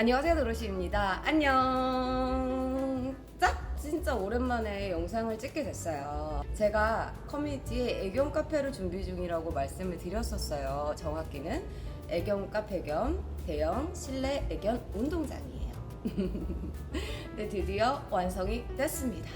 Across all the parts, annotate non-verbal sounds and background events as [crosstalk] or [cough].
안녕하세요 도로시입니다. 안녕. 짝 진짜 오랜만에 영상을 찍게 됐어요. 제가 커뮤니티에 애견 카페를 준비 중이라고 말씀을 드렸었어요. 정확히는 애견 카페 겸 대형 실내 애견 운동장이에요. [laughs] 네 드디어 완성이 됐습니다.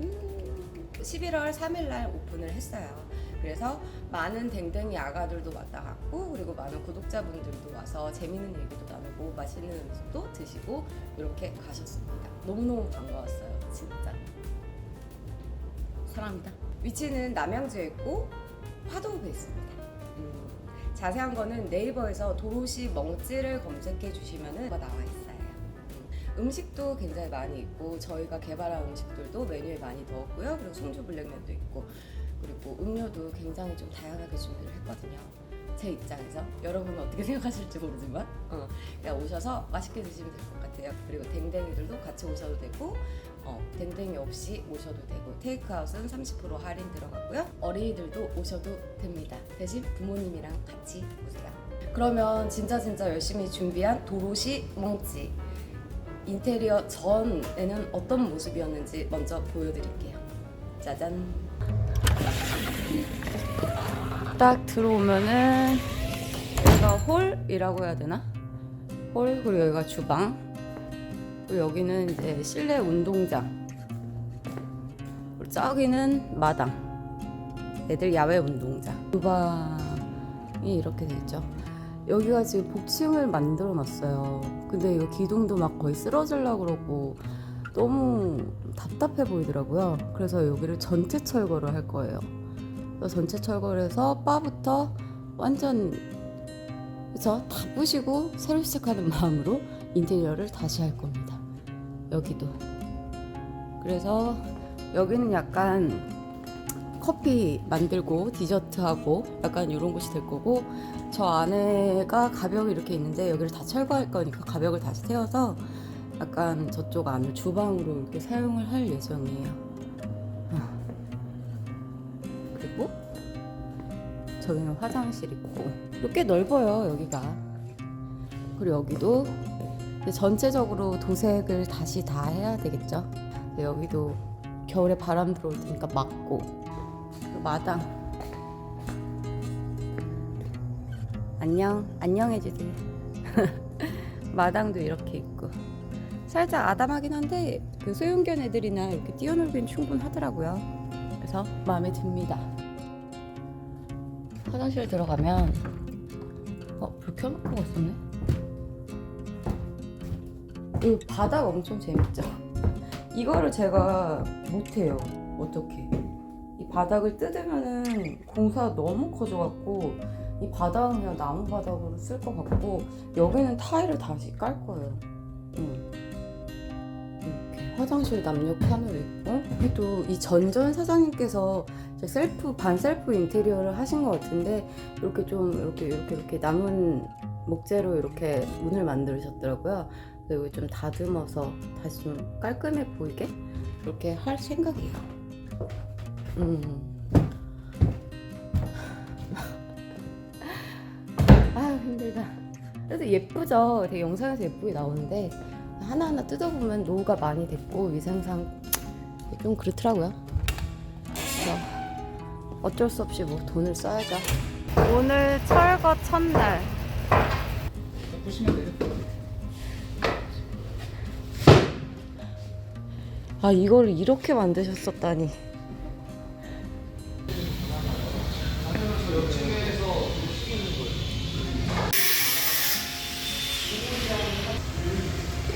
음, 11월 3일 날 오픈을 했어요 그래서 많은 댕댕이 아가들도 왔다 갔고 그리고 많은 구독자분들도 와서 재밌는 얘기도 나누고 맛있는 음식도 드시고 이렇게 가셨습니다. 너무너무 반가웠어요. 진짜. 사랑합니다. 위치는 남양주에 있고 화동구에 있습니다. 음, 자세한 거는 네이버에서 도로시 멍찌를 검색해 주시면 나와 있어요. 음, 음식도 굉장히 많이 있고 저희가 개발한 음식들도 메뉴에 많이 넣었고요. 그리고 송주 블랙면도 있고 그리고 음료도 굉장히 좀 다양하게 준비를 했거든요. 제 입장에서 여러분은 어떻게 생각하실지 모르지만 어, 그냥 오셔서 맛있게 드시면 될 것 같아요. 그리고 댕댕이들도 같이 오셔도 되고 어, 댕댕이 없이 모셔도 되고 테이크아웃은 30% 할인 들어가고요. 어린이들도 오셔도 됩니다. 대신 부모님이랑 같이 오세요. 그러면 진짜 진짜 열심히 준비한 도로시 멍찌 인테리어 전에는 어떤 모습이었는지 먼저 보여드릴게요. 짜잔. 딱 들어오면은 여기가 홀이라고 해야 되나? 홀 그리고 여기가 주방. 그리고 여기는 이제 실내 운동장. 그리고 저기는 마당. 애들 야외 운동장. 주방이 이렇게 돼 있죠. 여기가 지금 복층을 만들어 놨어요. 근데 이거 기둥도 막 거의 쓰러질라 그러고 너무 답답해 보이더라고요. 그래서 여기를 전체 철거를 할 거예요 전체 철거를 해서 바부터 완전 그쵸 다 부시고 새로 시작하는 마음으로 인테리어를 다시 할 겁니다. 여기도 그래서 여기는 약간 커피 만들고 디저트하고 약간 이런 곳이 될 거고 저 안에가 가벽이 이렇게 있는데 여기를 다 철거할 거니까 가벽을 다시 세워서 약간 저쪽 안을 주방으로 이렇게 사용을 할 예정이에요. 화장실 있고. 꽤 넓어요 여기가. 그리고 여기도 전체적으로 도색을 다시 다 해야 되겠죠? 여기도 겨울에 바람 들어올 테니까 막고. 마당. 안녕. 안녕 해주세요. [laughs] 마당도 이렇게 있고. 살짝 아담하긴 한데 그 소형견 애들이나 이렇게 뛰어놀기는 충분하더라고요. 그래서 마음에 듭니다 화장실 들어가면 어, 불 켜놓고 갔었네? 이 바닥 엄청 재밌죠? 이거를 제가 못해요. 어떻게? 이 바닥을 뜯으면은 공사가 너무 커져갖고 이 바닥은 그냥 나무 바닥으로 쓸 것 같고 여기는 타일을 다시 깔 거예요. 음. 이렇게 화장실 남녀 칸으로 있고 또이 전전 사장님께서 셀프 반 셀프 인테리어를 하신 것 같은데 이렇게 좀 이렇게 이렇게 이렇게 남은 목재로 이렇게 문을 만들으셨더라고요. 그리고 좀 다듬어서 다시 좀 깔끔해 보이게 이렇게 할 생각이에요. 음. [laughs] 아유 힘들다. 그래도 예쁘죠. 되게 영상에서 예쁘게 나오는데 하나하나 뜯어보면 노후가 많이 됐고 위생상 좀 그렇더라고요. 어쩔 수 없이 뭐 돈을 써야죠. 오늘 철거 첫날. 아 이걸 이렇게 만드셨었다니.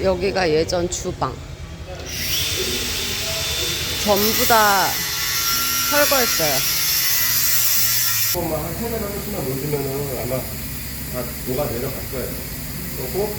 여기가 예전 주방. 전부 다 철거했어요. 뭐만 한 세네 번 조금만 놓으면은 아마 다 녹아 내려갈 거예요. 그리고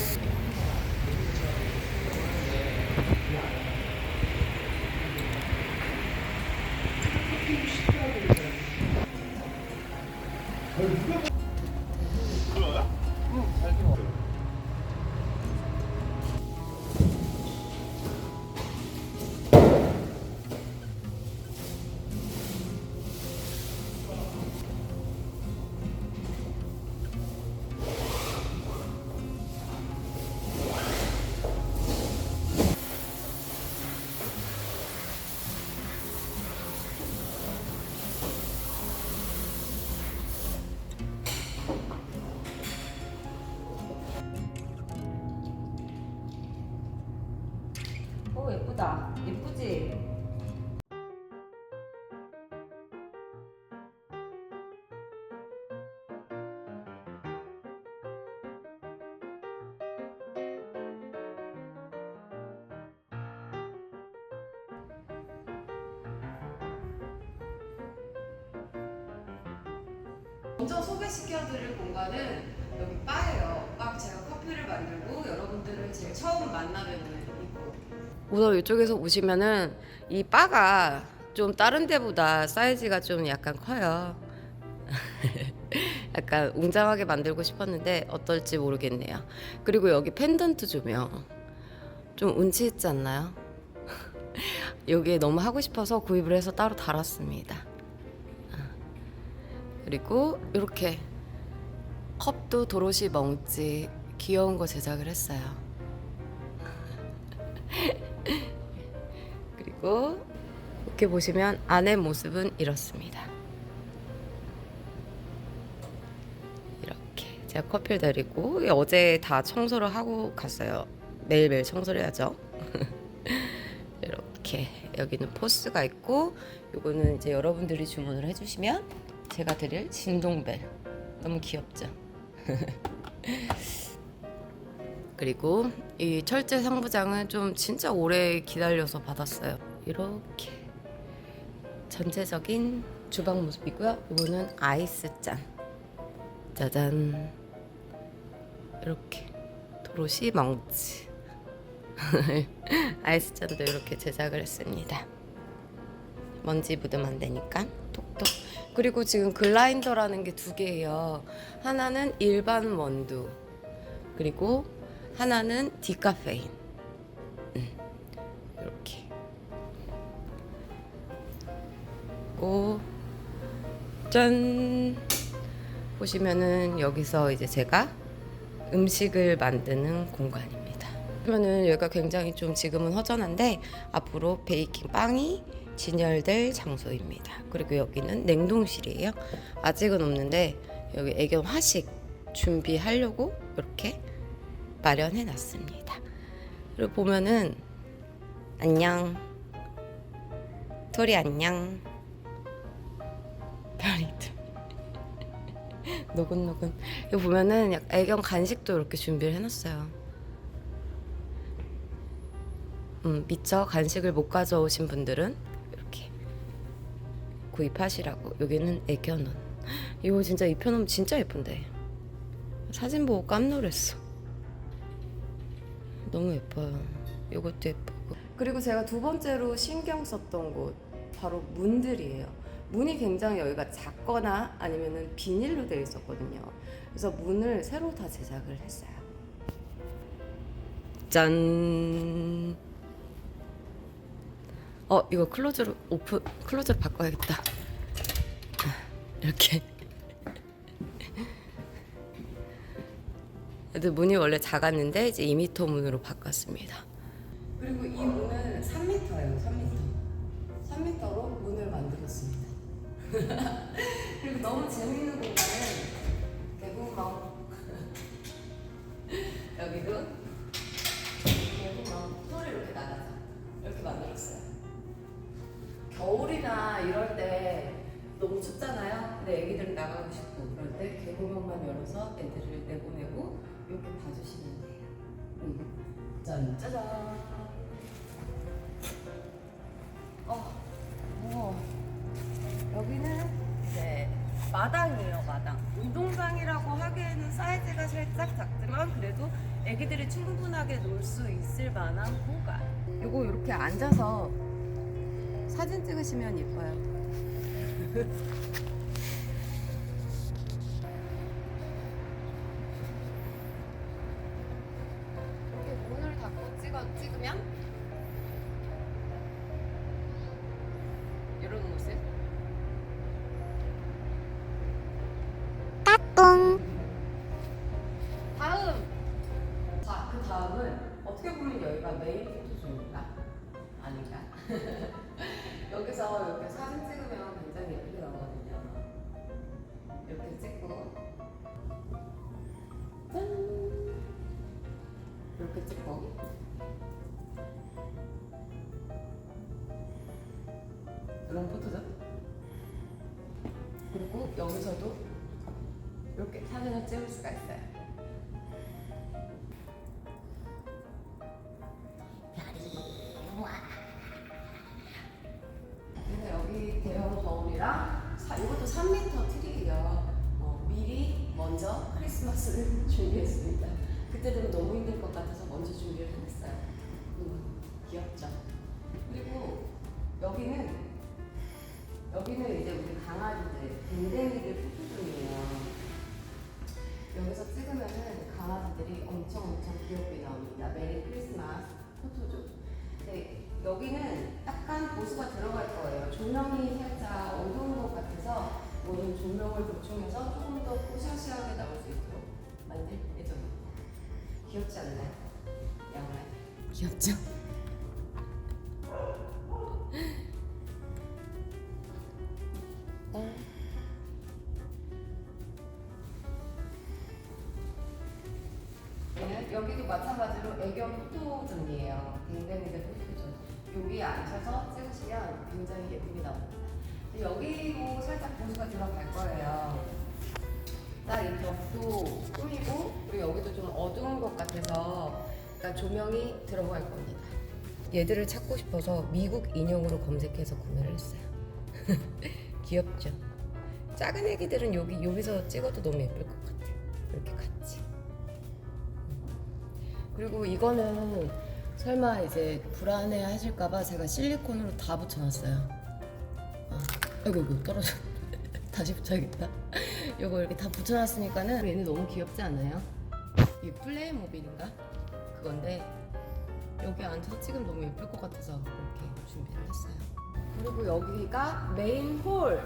먼저 소개시켜드릴 공간은 여기 바예요. 바 제가 커피를 만들고 여러분들을 제일 처음 만나뵙는 이곳. 우선 이쪽에서 오시면은 이 바가 좀 다른 데보다 사이즈가 좀 약간 커요. [laughs] 약간 웅장하게 만들고 싶었는데 어떨지 모르겠네요. 그리고 여기 펜던트 조명 좀 운치 있지 않나요? [laughs] 여기에 너무 하고 싶어서 구입을 해서 따로 달았습니다. 그리고 이렇게 컵도 도로시 멍찌 귀여운 거 제작을 했어요. [laughs] 그리고 이렇게 보시면 안의 모습은 이렇습니다. 이렇게 제가 커피를 내리고 어제 다 청소를 하고 갔어요. 매일매일 청소를 해야죠. [laughs] 이렇게 여기는 포스가 있고 요거는 이제 여러분들이 주문을 해주시면 제가 드릴 진동벨 너무 귀엽죠? [laughs] 그리고 이 철제 상부장은 좀 진짜 오래 기다려서 받았어요. 이렇게 전체적인 주방 모습이고요. 이거는 아이스 잔. 짜잔. 이렇게 도로시 멍치. [laughs] 아이스 잔도 이렇게 제작을 했습니다. 먼지 묻으면 안 되니까. 그리고 지금 글라인더라는 게 두 개예요. 하나는 일반 원두. 그리고 하나는 디카페인. 음, 이렇게. 오, 짠. 보시면은 여기서 이제 제가 음식을 만드는 공간입니다. 그러면은 여기가 굉장히 좀 지금은 허전한데 앞으로 베이킹 빵이 진열될 장소입니다. 그리고 여기는 냉동실이에요. 아직은 없는데 여기 애견 화식 준비하려고 이렇게 마련해 놨습니다. 그리고 보면은 안녕 토리 안녕 별이들 노곤노곤 여기 보면은 약 애견 간식도 이렇게 준비를 해놨어요. 음, 미처 간식을 못 가져오신 분들은 구입하시라고. 여기는 애견원 이거 진짜 입혀놓으면 진짜 예쁜데. 사진 보고 깜놀했어. 너무 예뻐요. 이것도 예쁘고. 그리고 제가 두 번째로 신경 썼던 곳 바로 문들이에요. 문이 굉장히 여기가 작거나 아니면은 비닐로 되어 있었거든요. 그래서 문을 새로 다 제작을 했어요. 짠 어 이거 클로즈로 오픈 클로즈로 바꿔야겠다. 이렇게. 근데 문이 원래 작았는데 이제 2m 문으로 바꿨습니다. 그리고 이 문은 3m예요 3m 3m로 문을 만들었습니다. [laughs] 그리고 너무 재밌는 공간은 개구멍 [laughs] 여기도 겨울이나 이럴 때 너무 춥잖아요. 근데 애기들 나가고 싶고 그럴 때 개구멍만 열어서 애들을 내보내고 이렇게 봐주시면 돼요. 음. 짠 짜잔. 어, 우와. 여기는 이제 마당이에요, 마당. 운동장이라고 하기에는 사이즈가 살짝 작지만 그래도 애기들이 충분하게 놀 수 있을 만한 공간. 요거 이렇게 앉아서 사진 찍으시면 예뻐요. 이런 포토존. 그리고 여기서도 이렇게 사진을 찍을 수가 있어요. 강아지들이 엄청 엄청 귀엽게 나옵니다. 메리 크리스마스 포토존. 네, 여기는 약간 보수가 들어갈 거예요. 조명이 살짝 어두운 것 같아서 오늘 조명을 보충해서 조금 더 포샤시하게 나올 수 있도록 만들 예정입니다. 귀엽지 않나요? 양말. 귀엽죠? 벽도 꾸미고 그리고 여기도 좀 어두운 것 같아서 약간 조명이 들어갈 겁니다. 얘들을 찾고 싶어서 미국 인형으로 검색해서 구매를 했어요. [laughs] 귀엽죠? 작은 애기들은 여기 여기서 찍어도 너무 예쁠 것 같아. 이렇게 같이. 그리고 이거는 설마 이제 불안해 하실까봐 제가 실리콘으로 다 붙여놨어요. 아, 아이고, 이거 떨어져. [laughs] 다시 붙여야겠다. 이거 이렇게 다 붙여놨으니까는 얘는 너무 귀엽지 않아요? 이게 플레이모빌인가? 그건데 여기 앉아서 찍으면 너무 예쁠 것 같아서 이렇게 준비를 했어요. 그리고 여기가 메인 홀.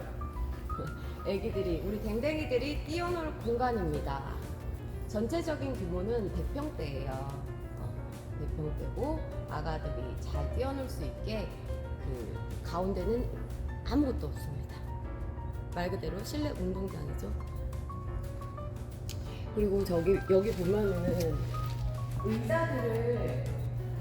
[laughs] 애기들이 우리 댕댕이들이 뛰어놀 공간입니다. 전체적인 규모는 100평대예요. 어, 100평대고 아가들이 잘 뛰어놀 수 있게 그 가운데는 아무것도 없습니다. 말 그대로 실내 운동장이죠. 그리고 저기 여기 보면은 의자들을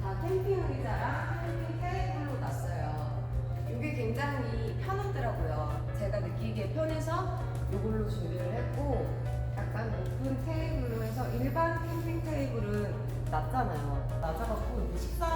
다 캠핑 의자랑 캠핑 테이블로 놨어요. 이게 굉장히 편하더라고요. 제가 느끼기에 편해서 이걸로 준비를 했고 약간 높은 테이블로 해서 일반 캠핑 테이블은 낮잖아요. 낮아갖고 식사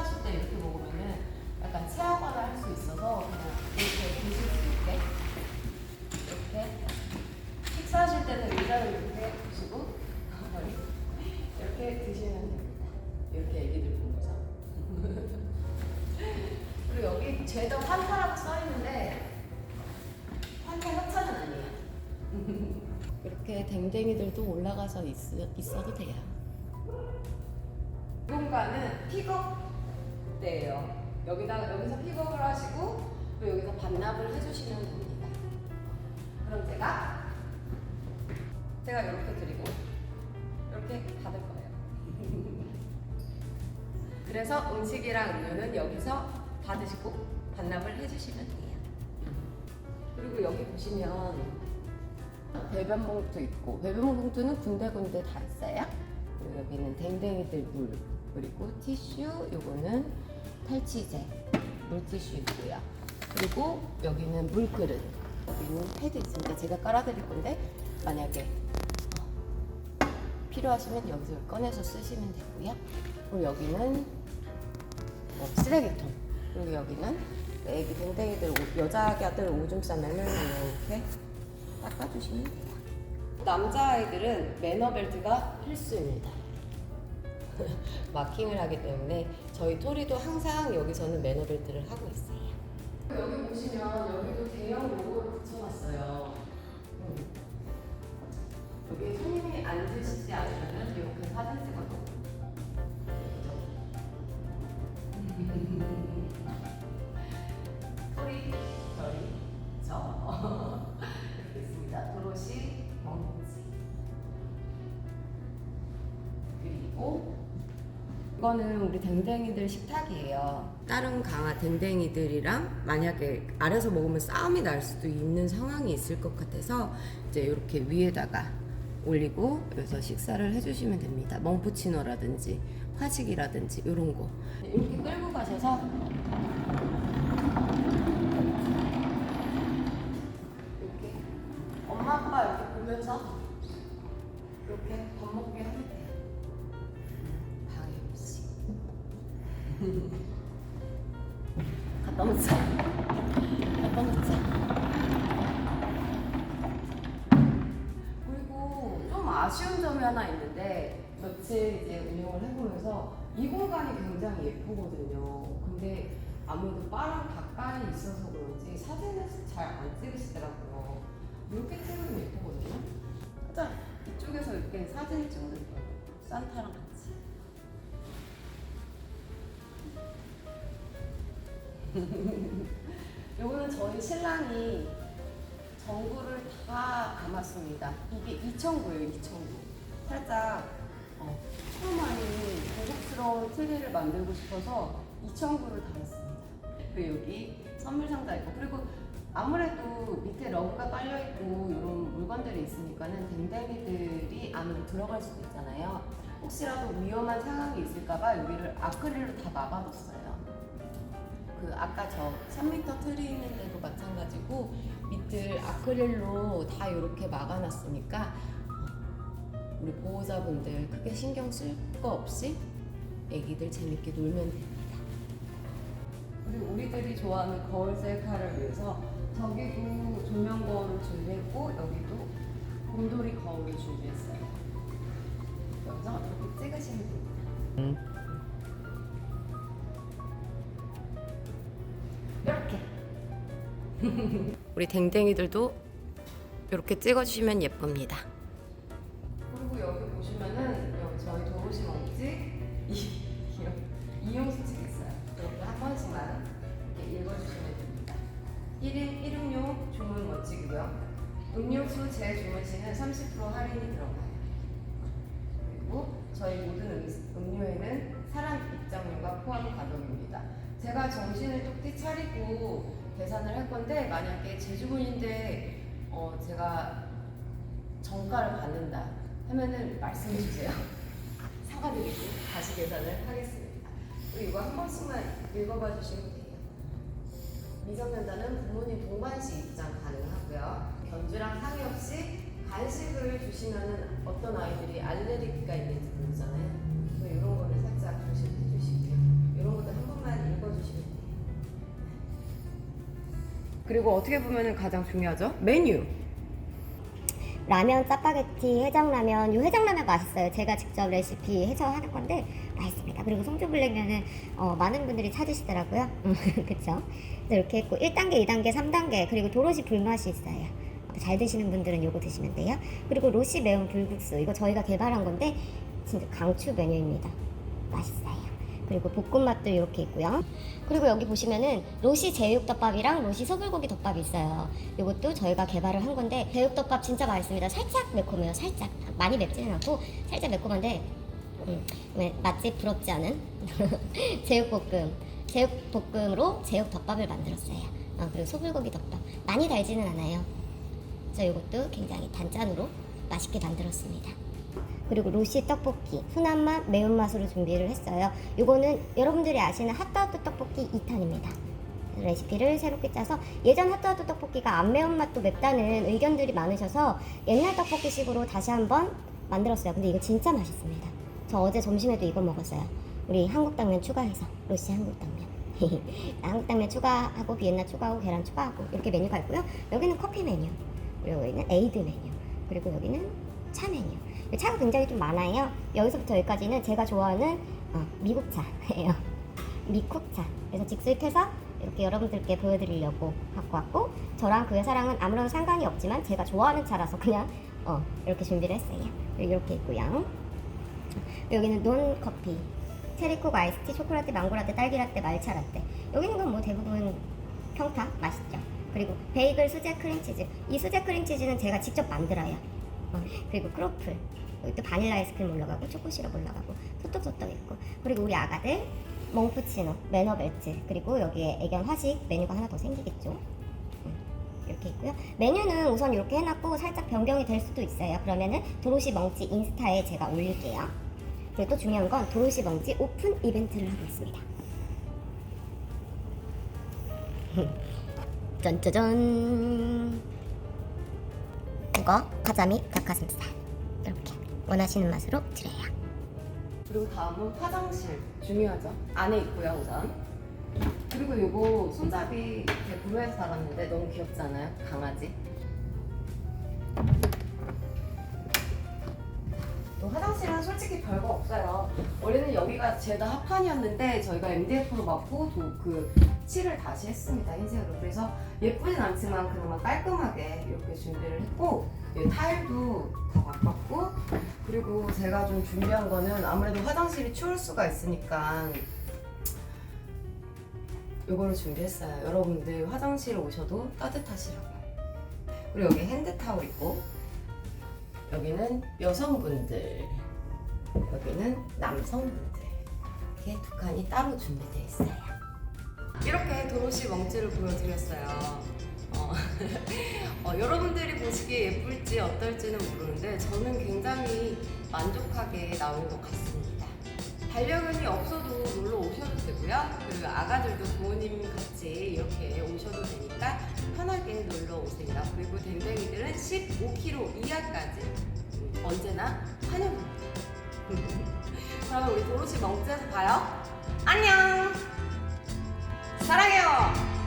댕댕이들도 올라가서 있, 있어도 돼요. 이 공간은 픽업대예요. 여기다가 여기서 픽업을 하시고 또 여기서 반납을 해주시면 됩니다. 그럼 제가 제가 이렇게 드리고 이렇게 받을 거예요. [laughs] 그래서 음식이랑 음료는 여기서 받으시고 반납을 해주시면 돼요. 그리고 여기 보시면 배변 봉투 있고 배변 봉투는 군데군데 다 있어요. 그리고 여기는 댕댕이들 물 그리고 티슈 요거는 탈취제 물티슈 있고요. 그리고 여기는 물그릇 여기는 패드 있습니다. 제가 깔아드릴 건데 만약에 어, 필요하시면 여기서 꺼내서 쓰시면 되고요. 그리고 여기는 뭐 쓰레기통 그리고 여기는 애기 댕댕이들 오- 여자 아기들 오줌 싸면은 이렇게 닦아주시면 돼요. 남자아이들은 매너벨트가 필수입니다. [laughs] 마킹을 하기 때문에 저희 토리도 항상 여기서는 매너벨트를 하고 있어요. 여기 보시면 여기도 대형 로고를 붙여놨어요. 음. 여기 손님이 앉으시지 않으면 이렇게 사진 찍어도 이거는 우리 댕댕이들 식탁이에요. 다른 강아 댕댕이들이랑 만약에 아래서 먹으면 싸움이 날 수도 있는 상황이 있을 것 같아서 이제 이렇게 위에다가 올리고 여기서 식사를 해주시면 됩니다. 멍푸치노라든지 화식이라든지 이런 거 이렇게 끌고 가셔서 이렇게 엄마 아빠 이렇게 보면서 예쁘거든요. 근데 아무래도 바랑 가까이 있어서 그런지 사진을 잘 안 찍으시더라고요. 이렇게 찍으면 예쁘거든요. 자, 이쪽에서 이렇게 사진 찍어도 예뻐요. 산타랑 같이. [laughs] 요거는 저희 신랑이 전구를 다 감았습니다. 이게 2,000구예요, 2,000구. 살짝 어, 초마이 고급스러운 트리를 만들고 싶어서 2,000구를 달았습니다. 그리고 여기 선물 상자 있고 그리고 아무래도 밑에 러그가 깔려 있고 이런 물건들이 있으니까는 댕댕이들이 안으로 들어갈 수도 있잖아요. 혹시라도 위험한 상황이 있을까봐 여기를 아크릴로 다 막아뒀어요. 그 아까 저 3m 트리 있는 데도 마찬가지고 밑을 아크릴로 다 이렇게 막아놨으니까 어, 우리 보호자분들 크게 신경 쓸 거 없이 애기들 재밌게 놀면 됩니다. 그리고 우리들이 좋아하는 거울 셀카를 위해서 저기도 조명 거울을 준비했고 여기도 곰돌이 거울을 준비했어요. 여기서 이렇게 찍으시면 됩니다. 이렇게. [laughs] 우리 댕댕이들도 이렇게 찍어주시면 예쁩니다. 보시면은 여기 저희 도로시 먹지 이 이용수 책 있어요. 이렇게 한 번씩만 이렇게 읽어주시면 됩니다. 1인 1음료 주문 멋지고요. 음료수 제 주문 시는 30% 할인이 들어가요. 그리고 저희 모든 음, 음료에는 사람 입장료가 포함 가격입니다. 제가 정신을 똑띠 차리고 계산을 할 건데 만약에 제주분인데 어, 제가 정가를 받는다 하면은 말씀해 주세요. [laughs] 사과드리고 다시 계산을 하겠습니다. 그리고 이거 한 번씩만 읽어봐 주시면 돼요. 미성년자는 부모님 동반시 입장 가능하고요. 견주랑 상의 없이 간식을 주시면은 어떤 아이들이 알레르기가 있는지 모르잖아요. 이런 거는 살짝 조심해 주시고요. 이런 것도 한 번만 읽어주시면 돼요. 그리고 어떻게 보면은 가장 중요하죠? 메뉴. 라면, 짜파게티, 해장라면. 이 해장라면 맛있어요. 제가 직접 레시피 해서 하는 건데 맛있습니다. 그리고 송주블랙면은 어, 많은 분들이 찾으시더라고요. [laughs] 그쵸? 그래서 이렇게 했고 1단계, 2단계, 3단계 그리고 도로시 불맛이 있어요. 잘 드시는 분들은 요거 드시면 돼요. 그리고 로시 매운 불국수 이거 저희가 개발한 건데 진짜 강추 메뉴입니다. 맛있어요. 그리고 볶음밥도 이렇게 있고요. 그리고 여기 보시면은 로시 제육덮밥이랑 로시 소불고기 덮밥이 있어요. 이것도 저희가 개발을 한 건데 제육덮밥 진짜 맛있습니다. 살짝 매콤해요. 살짝 많이 맵지는 않고 살짝 매콤한데 음, 왜 맛집 부럽지 않은 [laughs] 제육볶음 제육볶음으로 제육덮밥을 만들었어요. 아, 그리고 소불고기 덮밥 많이 달지는 않아요. 그래서 이것도 굉장히 단짠으로 맛있게 만들었습니다. 그리고 로시 떡볶이 순한 맛 매운맛으로 준비를 했어요. 이거는 여러분들이 아시는 핫도그 떡볶이 2탄입니다. 레시피를 새롭게 짜서 예전 핫도그 떡볶이가 안 매운맛도 맵다는 의견들이 많으셔서 옛날 떡볶이식으로 다시 한번 만들었어요. 근데 이거 진짜 맛있습니다. 저 어제 점심에도 이거 먹었어요. 우리 한국 당면 추가해서 로시 한국 당면. [laughs] 한국 당면 추가하고 비엔나 추가하고 계란 추가하고 이렇게 메뉴가 있고요. 여기는 커피 메뉴 그리고 여기는 에이드 메뉴 그리고 여기는 차 메뉴 차가 굉장히 좀 많아요. 여기서부터 여기까지는 제가 좋아하는 어, 미국 차예요. [laughs] 미쿡차. 그래서 직수입해서 이렇게 여러분들께 보여드리려고 갖고 왔고 저랑 그의 사랑은 아무런 상관이 없지만 제가 좋아하는 차라서 그냥 어, 이렇게 준비를 했어요. 이렇게 있고요. 여기는 논 커피, 체리콕 아이스티, 초콜라떼, 망고라떼, 딸기라떼, 말차라떼. 여기는 건 뭐 대부분 평타 맛있죠. 그리고 베이글 수제 크림치즈. 이 수제 크림치즈는 제가 직접 만들어요. 어, 그리고 크로플. 여기 또 바닐라 아이스크림 올라가고 초코 시럽 올라가고 소떡소떡 있고. 그리고 우리 아가들 몽푸치노 매너벨트 그리고 여기에 애견 화식 메뉴가 하나 더 생기겠죠? 음, 이렇게 있고요. 메뉴는 우선 이렇게 해놨고 살짝 변경이 될 수도 있어요. 그러면은 도로시 멍찌 인스타에 제가 올릴게요. 그리고 또 중요한 건 도로시 멍찌 오픈 이벤트를 하고 있습니다. [laughs] 짠짜잔. 북어, 과자 및 닭가슴살 이렇게 원하시는 맛으로 드려요. 그리고 다음은 화장실 중요하죠. 안에 있고요 우선. 그리고 요거 손잡이 구매해서 달았는데 너무 귀엽지 않아요? 강아지. 또 화장실은 솔직히 별거 없어요. 원래는 여기가 죄다 합판이었는데 저희가 MDF로 맞고 또그 칠을 다시 했습니다 흰색으로. 그래서 예쁘진 않지만 그나마 깔끔하게 이렇게 준비를 했고 이 타일도 다 바꿨고 그리고 제가 좀 준비한 거는 아무래도 화장실이 추울 수가 있으니까 이거를 준비했어요. 여러분들 화장실 오셔도 따뜻하시라고. 그리고 여기 핸드타올 있고 여기는 여성분들 여기는 남성분들 이렇게 두 칸이 따로 준비되어 있어요. 이렇게 도로시 멍지를 보여드렸어요. 어, [laughs] 어, 여러분들이 보시기에 예쁠지 어떨지는 모르는데 저는 굉장히 만족하게 나온 것 같습니다. 반려견이 없어도 놀러 오셔도 되고요. 그리고 아가들도 부모님 같이 이렇게 오셔도 되니까 편하게 놀러 오세요. 그리고 댕댕이들은 15kg 이하까지 음, 언제나 환영합니다. [laughs] 그러면 우리 도로시 멍지에서 봐요. 안녕! 사랑해요!